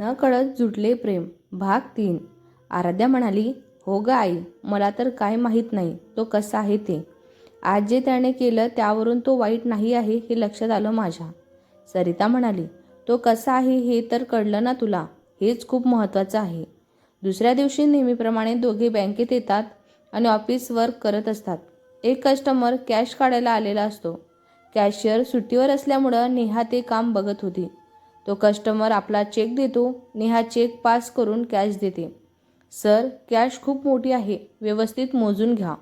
न कळत जुटले प्रेम. भाग तीन. आराध्या म्हणाली हो ग आई मला तर काय माहीत नाही तो कसा आहे ते. आज जे त्याने केलं त्यावरून तो वाईट नाही आहे हे लक्षात आलं माझ्या. सरिता म्हणाली तो कसा आहे हे तर कळलं ना तुला. हेच खूप महत्त्वाचं आहे. दुसऱ्या दिवशी नेहमीप्रमाणे दोघे बँकेत येतात आणि ऑफिस वर्क करत असतात. एक कस्टमर कॅश काढायला आलेला असतो. कॅशियर सुट्टीवर असल्यामुळं नेहा ते काम बघत होती. तो कस्टमर आपला चेक देतो नेहा चेक पास करून कॅश देते. सर कॅश खूप मोठी आहे व्यवस्थित मोजून घ्या.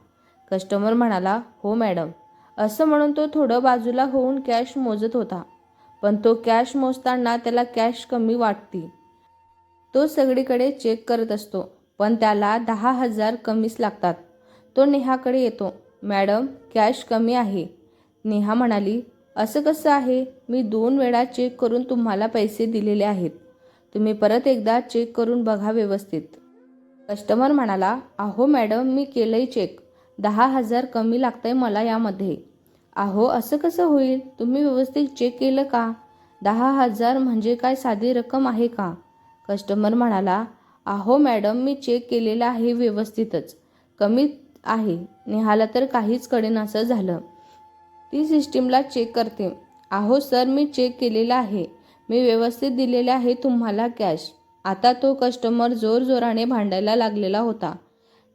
कस्टमर म्हणाला हो मॅडम असं म्हणून तो थोडं बाजूला होऊन कॅश मोजत होता. पण तो कॅश मोजताना त्याला कॅश कमी वाटती. तो सगळीकडे चेक करत असतो पण त्याला दहा हजार कमीच लागतात. तो नेहाकडे येतो मॅडम कॅश कमी आहे. नेहा म्हणाली असं कसं आहे? मी दोन वेळा चेक करून तुम्हाला पैसे दिलेले आहेत. तुम्ही परत एकदा चेक करून बघा व्यवस्थित. कस्टमर म्हणाला अहो मॅडम मी केलंय चेक दहा हजार कमी लागतंय मला यामध्ये. अहो असं कसं होईल? तुम्ही व्यवस्थित चेक केलं का? दहा हजार म्हणजे काय साधी रक्कम आहे का? कस्टमर म्हणाला अहो मॅडम मी चेक केलेलं आहे व्यवस्थितच. कमी आहे. नेहाला तर काहीच कळेनासं झालं. ती सिस्टीमला चेक करते. आहो सर मी चेक केलेला आहे. मी व्यवस्थित दिलेले आहे तुम्हाला कॅश. आता तो कस्टमर जोरजोराने भांडायला लागलेला होता.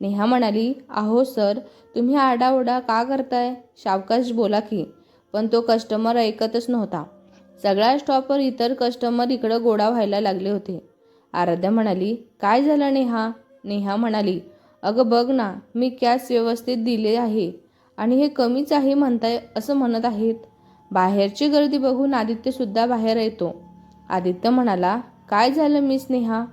नेहा म्हणाली आहो सर तुम्ही आडाओडा का करताय? सावकाश बोला की. पण तो कस्टमर ऐकतच नव्हता. सगळ्या स्टॉपवर इतर कस्टमर इकडं गोडा व्हायला लागले होते. आराध्या म्हणाली काय झालं नेहा? नेहा म्हणाली अगं बघ ना मी कॅश व्यवस्थित दिले आहे. आणि हे कमीच आहे म्हणताय असं म्हणत आहेत. बाहेरची गर्दी बघून आदित्यसुद्धा बाहेर येतो. आदित्य म्हणाला काय झालं मिस नेहा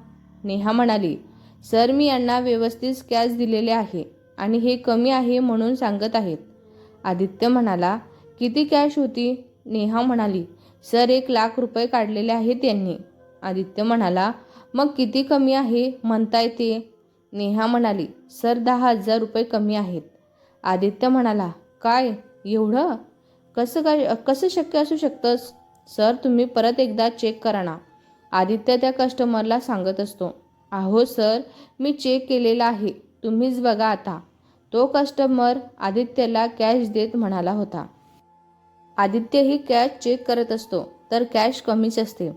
नेहा म्हणाली सर मी यांना व्यवस्थित कॅश दिलेले आहे आणि हे कमी आहे म्हणून सांगत आहेत. आदित्य म्हणाला किती कॅश होती? नेहा म्हणाली सर एक लाख रुपये काढलेले आहेत त्यांनी आदित्य म्हणाला मग किती कमी आहे म्हणताय ते? नेहा म्हणाली सर दहा हजार रुपये कमी आहेत. आदित्य म्हणाला काय? एवढं? कसं काय कसं शक्य असू शकतंस? सर तुम्ही परत एकदा चेक करा ना. आदित्य त्या कस्टमरला सांगत असतो अहो सर मी चेक केलेला आहे तुम्हीच बघा आता. तो कस्टमर आदित्यला कॅश देत म्हणाला होता. आदित्य ही कॅश चेक करत असतो तर कॅश कमीच असते.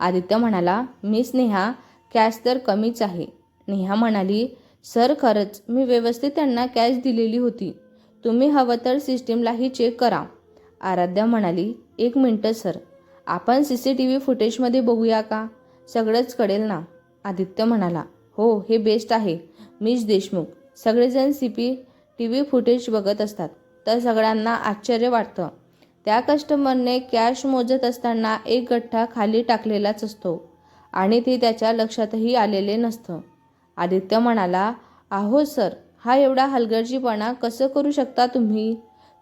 आदित्य म्हणाला मी स्नेहा कॅश तर कमीच आहे. नेहा म्हणाली सर खरंच मी व्यवस्थित त्यांना कॅश दिलेली होती. तुम्ही हवं तर सिस्टीमलाही चेक करा. आराध्या म्हणाली एक मिनटं सर. आपण सी सी टी व्ही फुटेजमध्ये बघूया का? सगळंच कळेल ना? आदित्य म्हणाला हो हे बेस्ट आहे. मीच देशमुख सगळेजण C C T V footage बघत असतात. तर सगळ्यांना आश्चर्य वाटतं. त्या कस्टमरने कॅश मोजत असताना एक गठ्ठा खाली टाकलेलाच असतो आणि ते त्याच्या लक्षातही आलेले नसतं. आदित्य म्हणाला आहो सर हा एवढा हलगर्जीपणा कसं करू शकता तुम्ही?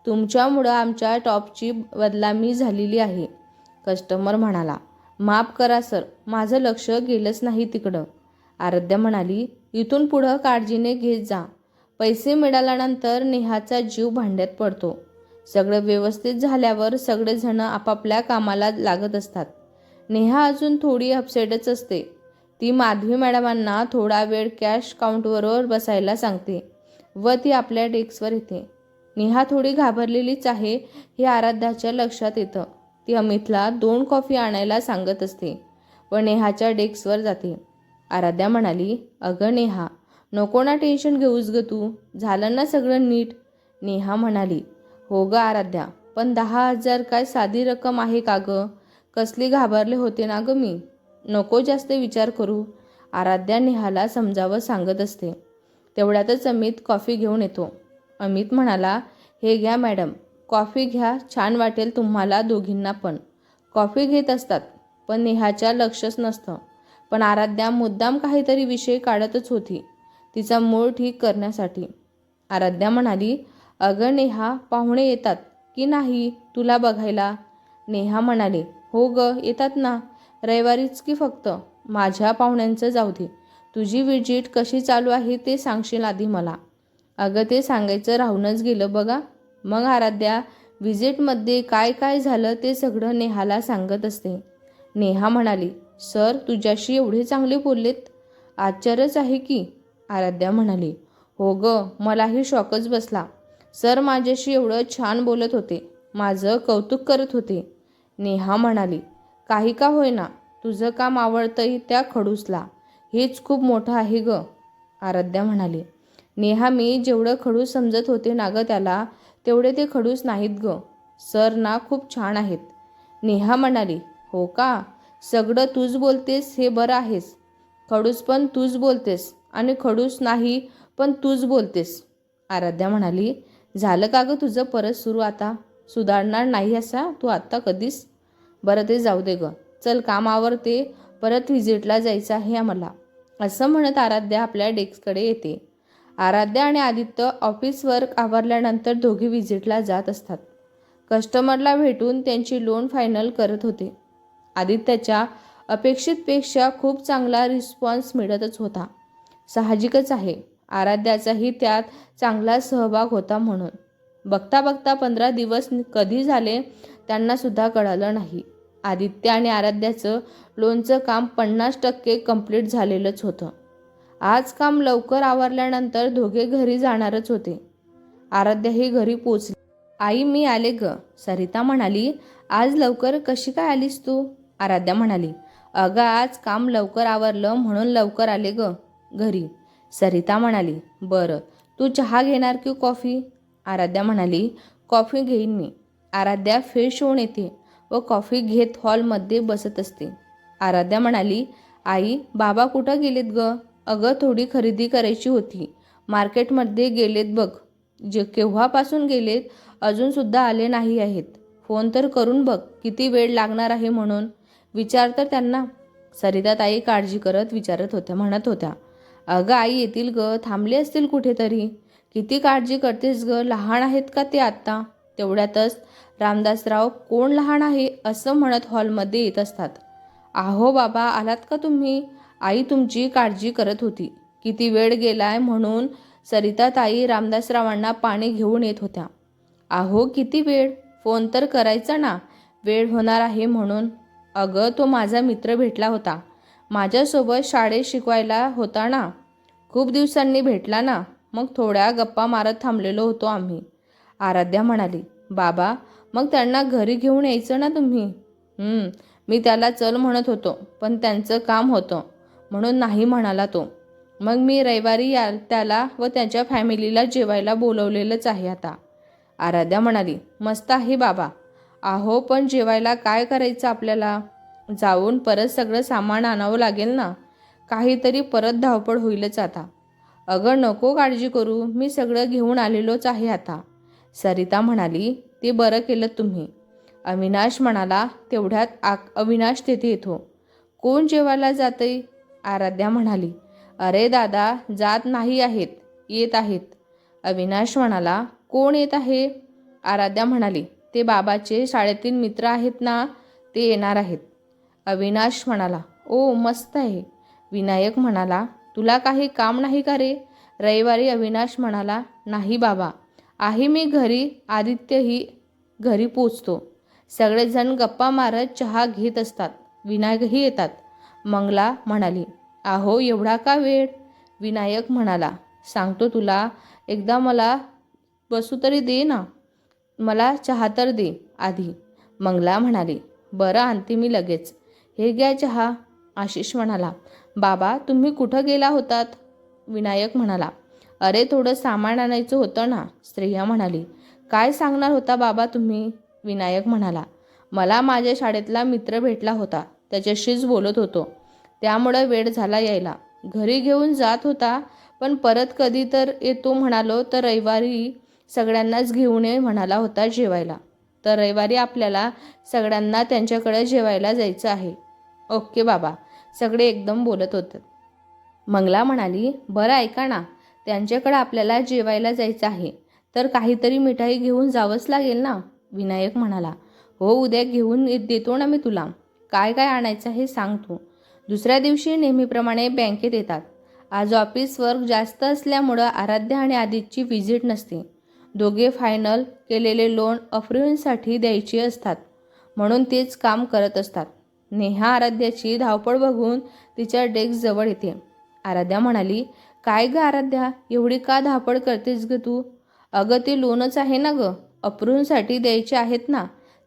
तुमच्यामुळं आमच्या टॉपची बदलामी झालेली आहे. कस्टमर म्हणाला माफ करा सर माझं लक्ष गेलंच नाही तिकडं. आराध्या म्हणाली इथून पुढं काळजीने घेत जा. पैसे मिळाल्यानंतर नेहाचा जीव भांड्यात पडतो. सगळं व्यवस्थित झाल्यावर सगळेजण आपापल्या कामाला लागत असतात. नेहा अजून थोडी अपसेटच असते. ती माधवी मॅडमांना थोडा वेळ कॅश काउंटरवर बसायला सांगते व ती आपल्या डेस्कवर येते. नेहा थोडी घाबरलेलीच आहे हे आराध्याच्या लक्षात येतं. ती अमितला दोन कॉफी आणायला सांगत असते व नेहाच्या डेस्कवर जाते. आराध्या म्हणाली अगं नेहा नको ना टेन्शन घेऊस ग तू. झालं ना सगळं नीट. नेहा म्हणाली हो ग आराध्या पण दहा हजार काय साधी रक्कम आहे का गं? कसली घाबरले होते ना ग मी. नको जास्त विचार करू. आराध्या नेहाला समजावं सांगत असते. तेवढ्यातच अमित कॉफी घेऊन येतो. अमित म्हणाला हे घ्या मॅडम कॉफी घ्या छान वाटेल तुम्हाला दोघींना पण. कॉफी घेत असतात पण नेहाच्या लक्षच नसतं. पण आराध्या मुद्दाम काहीतरी विषय काढतच होती तिचा मूळ ठीक करण्यासाठी. आराध्या म्हणाली अगं नेहा पाहुणे येतात की नाही तुला बघायला? नेहा म्हणाले हो ग येतात ना. रविवारीच की फक्त? माझ्या पाहुण्यांचं जाऊ दे. तुझी विजिट कशी चालू आहे ते सांगशील आधी मला. अगं ते सांगायचं राहूनच गेलं बघा. मग आराध्या विजिटमध्ये काय काय झालं ते सगळं नेहाला सांगत असते. नेहा म्हणाली सर तुझ्याशी एवढे चांगले बोललेत. आश्चर्यच आहे की? आराध्या म्हणाली हो ग मलाही शॉकच बसला. सर माझ्याशी एवढं छान बोलत होते. माझं कौतुक करत होते. नेहा म्हणाली काही का होईना तुझं काम आवडतंही त्या खडूसला. हेच खूप मोठं आहे ग आराध्या म्हणाली. नेहा मी जेवढं खडूस समजत होते ना ग त्याला तेवढे ते खडूस नाहीत ग. सर ना खूप छान आहेत. नेहा म्हणाली हो का? सगळं तूच बोलतेस हे बरं आहेस. खडूस पण तूच बोलतेस आणि खडूस नाही पण तूच बोलतेस आराध्या म्हणाली. झालं का गं तुझं परत सुरू आता? सुधारणार नाही असा? तू आत्ता कधीच बरं ते जाऊ दे गं. चल काम आवरते परत व्हिजिटला जायचं आहे आम्हाला. असं म्हणत आराध्या आपल्या डेस्ककडे येते. आराध्या आणि आदित्य ऑफिस वर्क आवरल्यानंतर दोघे व्हिजिटला जात असतात. कस्टमरला भेटून त्यांची लोन फायनल करत होते. आदित्याच्या अपेक्षितपेक्षा खूप चांगला रिस्पॉन्स मिळतच होता. साहजिकच आहे. आराध्याचाही त्यात चांगला सहभाग होता म्हणून. बघता बघता पंधरा दिवस कधी झाले त्यांनासुद्धा कळालं नाही. आदित्य आणि आराध्याचं लोनचं काम पन्नास टक्के कंप्लीट झालेलंच होतं. आज काम लवकर आवरल्यानंतर दोघे घरी जाणारच होते. आराध्याही घरी पोचली आई मी आले ग. सरिता म्हणाली आज लवकर कशी काय आलीस तू? आराध्या म्हणाली अगं आज काम लवकर आवरलं म्हणून लवकर आले ग घरी. सरिता म्हणाली बरं तू चहा घेणार की कॉफी? आराध्या म्हणाली कॉफी घेईन मी. आराध्या फ्रेश होऊन येते. व कॉफी घेत हॉलमध्ये बसत असते. आराध्या म्हणाली आई बाबा कुठं गेलेत ग? अगं थोडी खरेदी करायची होती. मार्केटमध्ये गेलेत बघ. जे केव्हापासून गेलेत अजूनसुद्धा आले नाही आहेत. फोन तर करून बघ किती वेळ लागणार आहे म्हणून. विचार तर त्यांना. सरिता ताई काळजी करत विचारत होत्या म्हणत होत्या अगं आई येतील ग? थांबले असतील कुठेतरी? किती काळजी करतेस ग? लहान आहेत का ते आत्ता? तेवढ्यातच रामदासराव कोण लहान आहे? असं म्हणत हॉलमध्ये येत असतात. आहो बाबा आलात का तुम्ही? आई तुमची काळजी करत होती. किती वेळ गेलाय म्हणून सरिता ताई रामदासरावांना पाणी घेऊन येत होत्या. आहो किती वेळ? फोन तर करायचा ना. वेळ होणार आहे म्हणून. अगं तो माझा मित्र भेटला होता. माझ्यासोबत शाळेत शिकवायला होता ना. खूप दिवसांनी भेटला ना. मग थोड्या गप्पा मारत थांबलेलो होतो आम्ही. आराध्या म्हणाली बाबा मग त्यांना घरी घेऊन यायचं ना तुम्ही? मी त्याला चल म्हणत होतो पण त्यांचं काम होतं. म्हणून नाही म्हणाला तो. मग मी रविवारी या त्याला व त्याच्या फॅमिलीला जेवायला बोलवलेलंच आहे आता. आराध्या म्हणाली मस्त आहे बाबा. आहो पण जेवायला काय करायचं आपल्याला? जाऊन परत सगळं सामान आणावं लागेल ना? काहीतरी परत धावपळ होईलच आता. अगं नको काळजी करू. मी सगळं घेऊन आलेलोच आहे आता. सरिता म्हणाली ते बरं केलं तुम्ही. अविनाश म्हणाला तेवढ्यात आ अविनाश तेथे येतो. कोण जेवायला जातंय? आराध्या म्हणाली अरे दादा जात नाही आहेत येत आहेत. अविनाश म्हणाला कोण येत आहे? आराध्या म्हणाली ते बाबाचे शाळेतील मित्र आहेत ना ते येणार आहेत. अविनाश म्हणाला ओ मस्त आहे. विनायक म्हणाला तुला काही काम नाही का रे? रविवारी अविनाश म्हणाला नाही बाबा. आहे मी घरी आदित्यही घरी पोचतो. सगळेजण गप्पा मारत चहा घेत असतात. विनायकही येतात. मंगला म्हणाली आहो एवढा का वेळ? विनायक म्हणाला सांगतो तुला एकदा मला बसू तरी दे ना. मला चहा तर दे आधी. मंगला म्हणाली बरं आणते मी लगेच. हे घ्या चहा. आशिष म्हणाला बाबा तुम्ही कुठं गेला होतात? विनायक म्हणाला अरे थोडं सामान आणायचं होतं ना? स्त्रिया म्हणाली. काय सांगणार होता बाबा तुम्ही? विनायक म्हणाला. मला माझ्या शाळेतला मित्र भेटला होता. त्याच्याशीच बोलत होतो. त्यामुळं वेळ झाला यायला. घरी घेऊन जात होता पण परत कधी तर येतो म्हणालो तर रविवारी सगळ्यांनाच घेऊन ये म्हणाला होता जेवायला. तर रविवारी आपल्याला सगळ्यांना त्यांच्याकडे जेवायला जायचं आहे. ओके बाबा. सगळे एकदम बोलत होते. मंगला म्हणाली बरं ऐका ना. त्यांच्याकडे आपल्याला जेवायला जायचं आहे. तर काहीतरी मिठाई घेऊन जावंच लागेल ना? विनायक म्हणाला. हो उद्या घेऊन ये- देतो ना मी तुला. काय काय आणायचं हे सांग तू. दुसऱ्या दिवशी नेहमीप्रमाणे बँकेत येतात. आज ऑफिस वर्क जास्त असल्यामुळं आराध्या आणि आदितची व्हिजिट नसते. दोघे फायनल केलेले लोन अफ्रिनसाठी द्यायचे असतात. म्हणून तेच काम करत असतात. नेहा आराध्याची धावपळ बघून तिच्या डेस्कजवळ येते. आराध्या म्हणाली काय ग आराध्या? एवढी का धापड करतेस ग तू? अगं ते लोनच आहे ना ग. अप्रूनसाठी द्यायचे आहेत ना.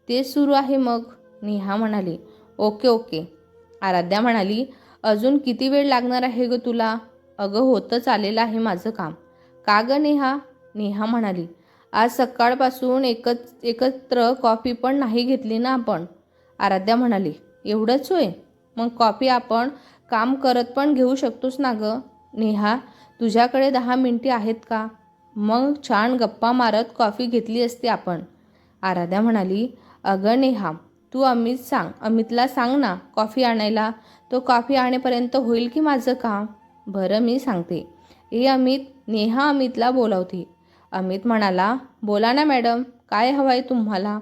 तेच सुरू आहे मग. नेहा म्हणाली. Okay okay. आराध्या म्हणाली अजून किती वेळ लागणार आहे ग तुला? अगं होतच आलेलं आहे माझं काम. का ग नेहा? नेहा म्हणाली. आज सकाळपासून एकच एकत्र कॉफी पण नाही घेतली ना आपण. आराध्या म्हणाली. एवढंच होय? मग कॉफी आपण काम करत पण घेऊ शकतोस ना गं? नेहा तुझ्याकडे दहा मिनिटे आहेत का? मग छान गप्पा मारत कॉफी घेतली असती आपण. आराध्या म्हणाली अगं नेहा तू अमित सांग अमितला सांग ना कॉफी आणायला. तो कॉफी आणेपर्यंत होईल की माझं काम? बरं मी सांगते. ए अमित नेहा अमितला बोलावते. अमित म्हणाला बोला ना मॅडम काय हवं आहे तुम्हाला?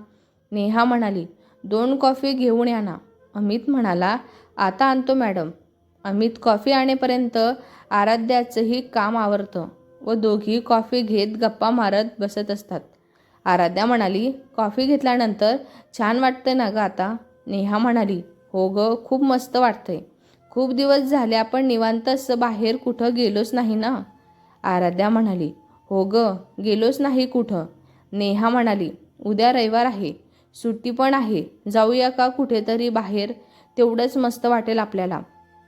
नेहा म्हणाली दोन कॉफी घेऊन या ना. अमित म्हणाला आता आणतो मॅडम. अमित कॉफी आणेपर्यंत आराध्याचंही काम आवरतं व दोघी कॉफी घेत गप्पा मारत बसत असतात. आराध्या म्हणाली कॉफी घेतल्यानंतर छान वाटतंय ना गं आता? नेहा म्हणाली हो ग खूप मस्त वाटतंय. खूप दिवस झाले आपण निवांत असं बाहेर कुठं गेलोच नाही ना? आराध्या म्हणाली हो ग गेलोच नाही कुठं? नेहा म्हणाली उद्या रविवार आहे. सुट्टी पण आहे. जाऊया का कुठेतरी बाहेर? तेवढंच मस्त वाटेल आपल्याला.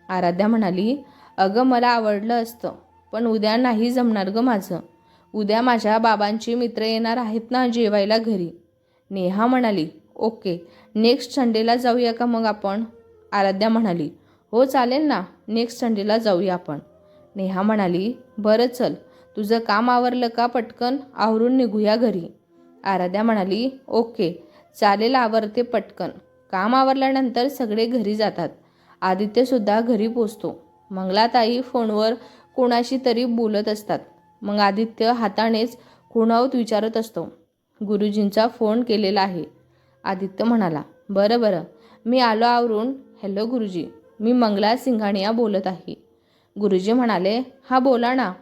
आराध्या म्हणाली अगं मला आवडलं असतं पण उद्या नाही जमणार गं माझं. उद्या माझ्या बाबांची मित्र येणार आहेत ना जेवायला घरी. नेहा म्हणाली ओके नेक्स्ट संडेला जाऊया का मग आपण? आराध्या म्हणाली हो चालेल ना नेक्स्ट संडेला जाऊया आपण. नेहा म्हणाली बरं चल तुझं काम आवरलं का पटकन? आवरून निघूया घरी. आराध्या म्हणाली ओके चालेल आवरते पटकन. काम आवरल्यानंतर सगळे घरी जातात. आदित्यसुद्धा घरी पोचतो. मंगलाताई फोनवर कोणाशी तरी बोलत असतात. मग आदित्य हातानेच खुणावत विचारत असतो. गुरुजींचा फोन केलेला आहे. आदित्य म्हणाला बरं बरं. मी आलो आवरून. हॅलो गुरुजी. मी मंगला सिंघाणिया बोलत आहे. गुरुजी म्हणाले हा बोला ना.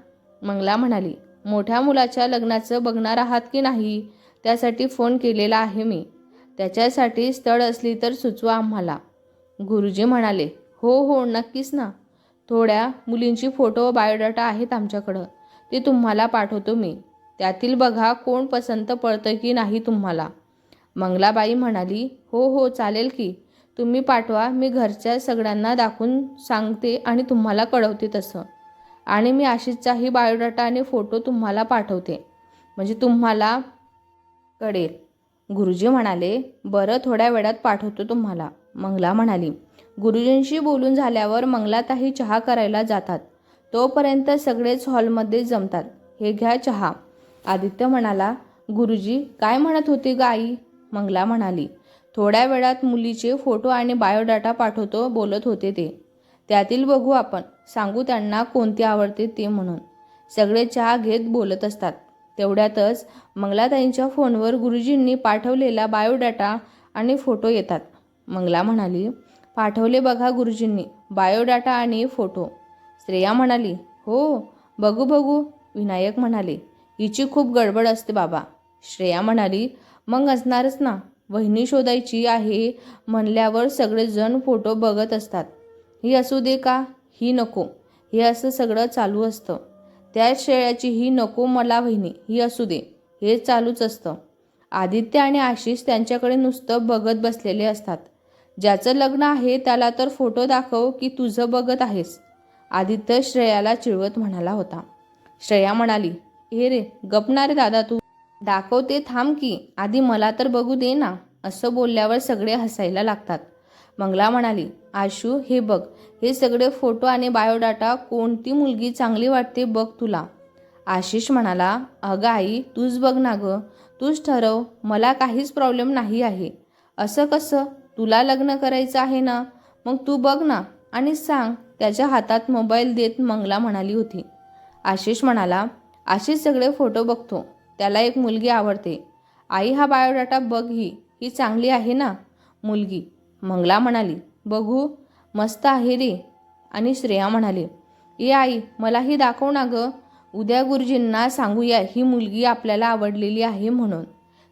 मंगला म्हणाली मोठ्या मुलाच्या लग्नाचं बघणार आहात की नाही? त्यासाठी फोन केलेला आहे मी. त्याच्यासाठी स्थळ असली तर सुचवा आम्हाला. गुरुजी म्हणाले हो हो नक्कीच ना. थोड्या मुलींची फोटो बायोडाटा आहेत आमच्याकडं. ते तुम्हाला पाठवतो मी. त्यातील बघा कोण पसंत पडतं की नाही तुम्हाला. मंगलाबाई म्हणाली हो हो चालेल की. तुम्ही पाठवा मी घरच्या सगळ्यांना दाखवून सांगते आणि तुम्हाला कळवते तसं. आणि मी आशिषचाही बायोडाटा आणि फोटो तुम्हाला पाठवते. म्हणजे तुम्हाला कळेल. गुरुजी म्हणाले बरं थोड्या वेळात पाठवतो तुम्हाला. मंगला म्हणाली गुरुजींशी बोलून झाल्यावर मंगलाताही चहा करायला जातात. तोपर्यंत सगळेच हॉलमध्ये जमतात. हे घ्या चहा. आदित्य म्हणाला गुरुजी काय म्हणत होते ग आई? मंगला म्हणाली थोड्या वेळात मुलीचे फोटो आणि बायोडाटा पाठवतो बोलत होते ते. त्यातील बघू आपण. सांगू त्यांना कोणती आवडते ते म्हणून. सगळे चहा घेत बोलत असतात. तेवढ्यातच मंगलाताईंच्या फोनवर गुरुजींनी पाठवलेला बायोडाटा आणि फोटो येतात. मंगला म्हणाली पाठवले बघा गुरुजींनी बायोडाटा आणि फोटो. श्रेया म्हणाली हो बघू बघू. विनायक म्हणाले हिची खूप गडबड असते बाबा. श्रेया म्हणाली मग असणारच ना वहिनी शोधायची आहे म्हणल्यावर सगळेजण फोटो बघत असतात. ही असू दे का? ही नको. हे असं सगळं चालू असतं. त्याच शेळ्याची ही नको मला वहिनी ही असू दे. हे चालूच असतं. आदित्य आणि आशिष त्यांच्याकडे नुसतं बघत बसलेले असतात. ज्याचं लग्न आहे त्याला तर फोटो दाखव की तुझं बघत आहेस. आदित्य श्रेयाला चिळवत म्हणाला होता. श्रेया म्हणाली हे रे गपणारे दादा तू. दाखवते थांब की आधी मला तर बघू दे ना असं बोलल्यावर सगळे हसायला लागतात. मंगला म्हणाली आशू हे बघ हे सगळे फोटो आणि बायोडाटा कोणती मुलगी चांगली वाटते बघ तुला. आशिष म्हणाला अगं आई तूच बघ ना गं. तूच ठरव मला काहीच प्रॉब्लेम नाही आहे. असं कसं? तुला लग्न करायचं आहे ना? मग तू बघ ना आणि सांग त्याच्या हातात मोबाईल देत मंगला म्हणाली होती. आशिष म्हणाला आशिष सगळे फोटो बघतो त्याला एक मुलगी आवडते. आई हा बायोडाटा बघ ही ही चांगली आहे ना? मुलगी. मंगला म्हणाली बघू मस्त आहे रे. आणि श्रेया म्हणाली ए आई मलाही दाखव ना गं. उद्या गुरुजींना सांगूया ही मुलगी आपल्याला आवडलेली आहे म्हणून.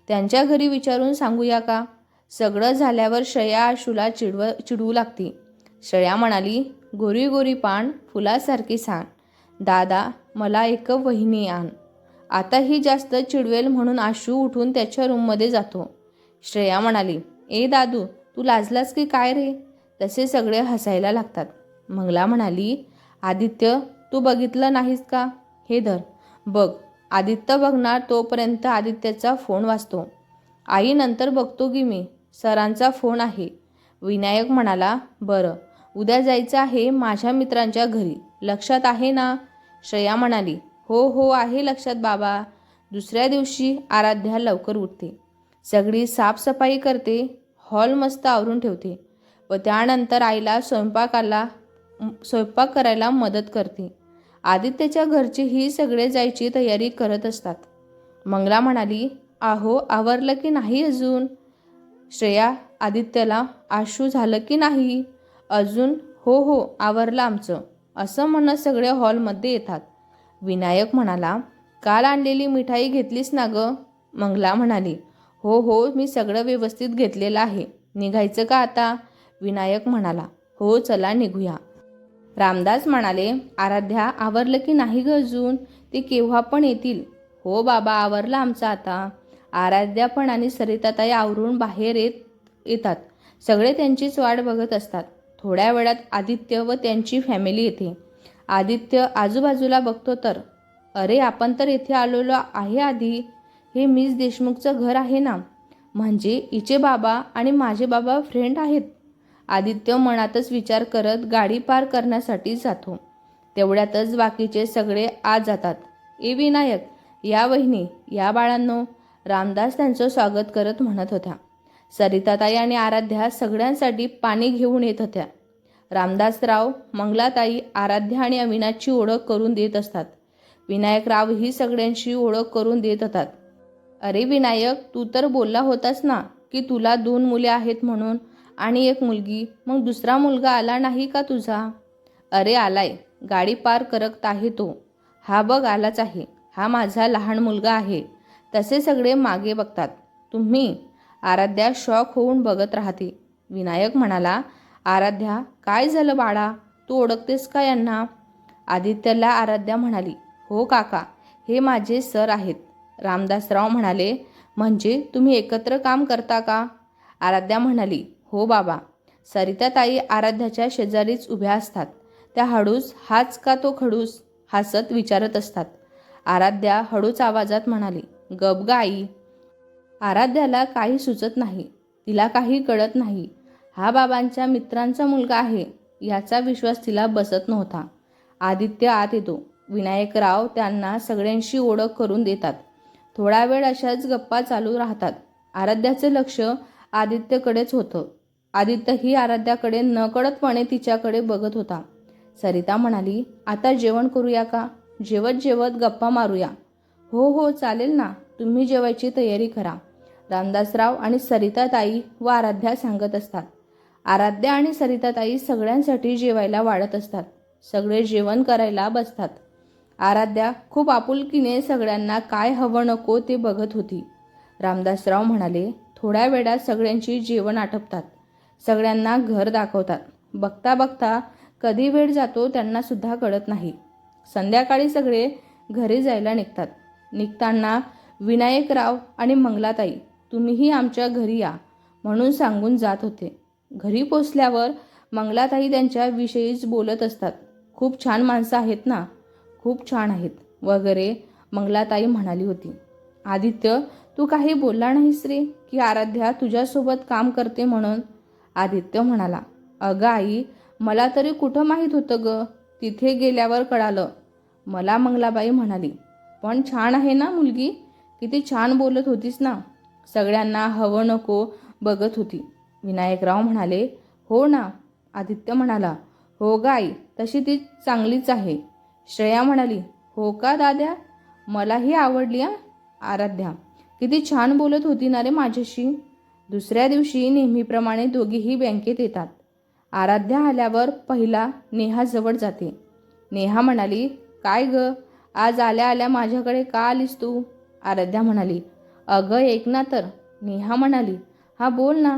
त्यांच्या घरी विचारून सांगूया का? सगळं झाल्यावर श्रेया आशूला चिडव चिडवू लागती. श्रेया म्हणाली गोरी गोरी पान फुलासारखी सांग दादा मला एक वहिनी आण. आता ही जास्त चिडवेल म्हणून आशू उठून त्याच्या रूममध्ये जातो. श्रेया म्हणाली ए दादू तू लाजलास की काय रे? तसे सगळे हसायला लागतात. मंगला म्हणाली आदित्य तू बघितलं नाहीस का? हे धर. बघ आदित्य बघणार तोपर्यंत आदित्यचा फोन वाचतो आई नंतर बघतो की मी. सरांचा फोन आहे. विनायक म्हणाला बरं उद्या जायचं आहे माझ्या मित्रांच्या घरी. लक्षात आहे ना? श्रेया म्हणाली हो हो आहे लक्षात बाबा. दुसऱ्या दिवशी आराध्या लवकर उठते. सगळी साफसफाई करते हॉल मस्त आवरून ठेवते व त्यानंतर आईला स्वयंपाकाला स्वयंपाक करायला मदत करते. आदित्यच्या घरची ही सगळे जायची तयारी करत असतात. मंगला म्हणाली आहो आवरलं की नाही अजून? श्रेया आदित्यला आशू झालं की नाही? अजून हो हो आवरलं आमचं असं म्हणत सगळे हॉलमध्ये येतात. विनायक म्हणाला काल आणलेली मिठाई घेतलीस ना गं? मंगला म्हणाली हो हो मी सगळं व्यवस्थित घेतलेलं आहे. निघायचं का आता? विनायक म्हणाला हो चला निघूया. रामदास म्हणाले आराध्या आवरलं की नाही ग अजून? ते केव्हा पण येतील. हो बाबा आवरलं आमचं आता. आराध्या पण आणि सरिताताई आवरून बाहेर येत येतात. सगळे त्यांचीच वाट बघत असतात. थोड्या वेळात आदित्य व त्यांची फॅमिली येते. आदित्य आजूबाजूला बघतो तर अरे आपण तर इथे आलेलो आहे आधी. हे मिस देशमुखचं घर आहे ना? म्हणजे इचे बाबा आणि माझे बाबा फ्रेंड आहेत. आदित्य मनातच विचार करत गाडी पार करण्यासाठी जातो. तेवढ्यातच बाकीचे सगळे आत जातात. ए विनायक या वहिनी या बाळांनो रामदास त्यांचं स्वागत करत म्हणत होत्या. सरिताताई आणि आराध्या सगळ्यांसाठी पाणी घेऊन येत होत्या. रामदासराव मंगलाताई आराध्या आणि अविनाशची ओळख करून देत असतात. विनायकराव ही सगळ्यांची ओळख करून देत होतात. अरे विनायक तू तर बोलला होतास ना की तुला दोन मुले आहेत म्हणून आणि एक मुलगी मग दुसरा मुलगा आला नाही का तुझा? अरे आलाय गाडी पार करत आहे तो. हा बघ आलाच आहे. हा माझा लहान मुलगा आहे. तसे सगळे मागे बघतात. तुम्ही आराध्या शॉक होऊन बघत राहते. विनायक म्हणाला आराध्या काय झालं बाळा? तू ओळखतेस का यांना? आदित्यला आराध्या म्हणाली हो काका हे माझे सर आहेत. रामदासराव म्हणाले म्हणजे तुम्ही एकत्र काम करता का? आराध्या म्हणाली हो बाबा सरिताताई आराध्याच्या शेजारीच उभ्या असतात. त्या हळूस हाच का तो खडूस? हसत विचारत असतात. आराध्या हळूच आवाजात म्हणाली गबगाई आराध्याला काही सुचत नाही. तिला काही कळत नाही. हा बाबांच्या मित्रांचा मुलगा आहे. याचा विश्वास तिला बसत नव्हता. आदित्य आत येतो. विनायकराव त्यांना सगळ्यांशी ओळख करून देतात. थोडा वेळ अशाच गप्पा चालू राहतात. आराध्याचं लक्ष आदित्यकडेच होतं. आदित्य ही आराध्याकडे नकळतपणे तिच्याकडे बघत होता. सरिता म्हणाली आता जेवण करूया का? जेवत जेवत गप्पा मारूया. हो हो चालेल ना. तुम्ही जेवायची तयारी करा. रामदासराव आणि सरिताताई व आराध्या सांगत असतात. आराध्या आणि सरिताताई सगळ्यांसाठी जेवायला वाढत असतात. सगळे जेवण करायला बसतात. आराध्या खूप आपुलकीने सगळ्यांना काय हवं नको ते बघत होती. रामदासराव म्हणाले थोड्या वेळात सगळ्यांची जेवण आटपतात. सगळ्यांना घर दाखवतात. बघता बघता कधी वेळ जातो त्यांना सुद्धा कळत नाही. संध्याकाळी सगळे घरी जायला निघतात. निघताना विनायकराव आणि मंगलाताई तुम्हीही आमच्या घरी या म्हणून सांगून जात होते. घरी पोचल्यावर मंगलाताई त्यांच्याविषयीच बोलत असतात. खूप छान माणसं आहेत ना? खूप छान आहेत वगैरे मंगलाताई म्हणाली होती. आदित्य तू काही बोलला नाहीस रे की आराध्या तुझ्यासोबत काम करते म्हणून? आदित्य म्हणाला अगं आई मला तरी कुठं माहीत होतं ग? तिथे गेल्यावर कळालं. मला मंगलाबाई म्हणाली पण छान आहे ना मुलगी? किती छान बोलत होतीस ना. सगळ्यांना हवं नको बघत होती. विनायकराव म्हणाले हो ना. आदित्य म्हणाला हो गाई तशी ती चांगलीच आहे. श्रेया म्हणाली हो का दाद्या? मलाही आवडली आ आराध्या किती छान बोलत होती ना रे माझ्याशी. दुसऱ्या दिवशी नेहमीप्रमाणे दोघीही बँकेत येतात. आराध्या आल्यावर पहिला नेहाजवळ जाते. नेहा म्हणाली काय ग? आज आल्या आल्या माझ्याकडे का आलीस तू? आराध्या म्हणाली अगं एक ना तर. नेहा म्हणाली हा बोल ना.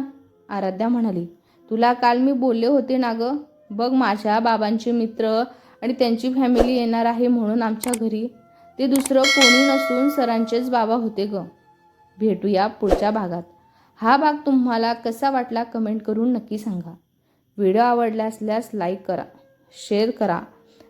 आराध्या म्हणाली तुला काल मी बोलले होते ना गं? बघ माझ्या बाबांचे मित्र आणि त्यांची फॅमिली येणार आहे म्हणून आमच्या घरी. ते दुसरं कोणी नसून सरांचेच बाबा होते ग. भेटूया पुढच्या भागात. हा भाग तुम्हाला कसा वाटला कमेंट करून नक्की सांगा. व्हिडिओ आवडला असल्यास लाईक करा शेअर करा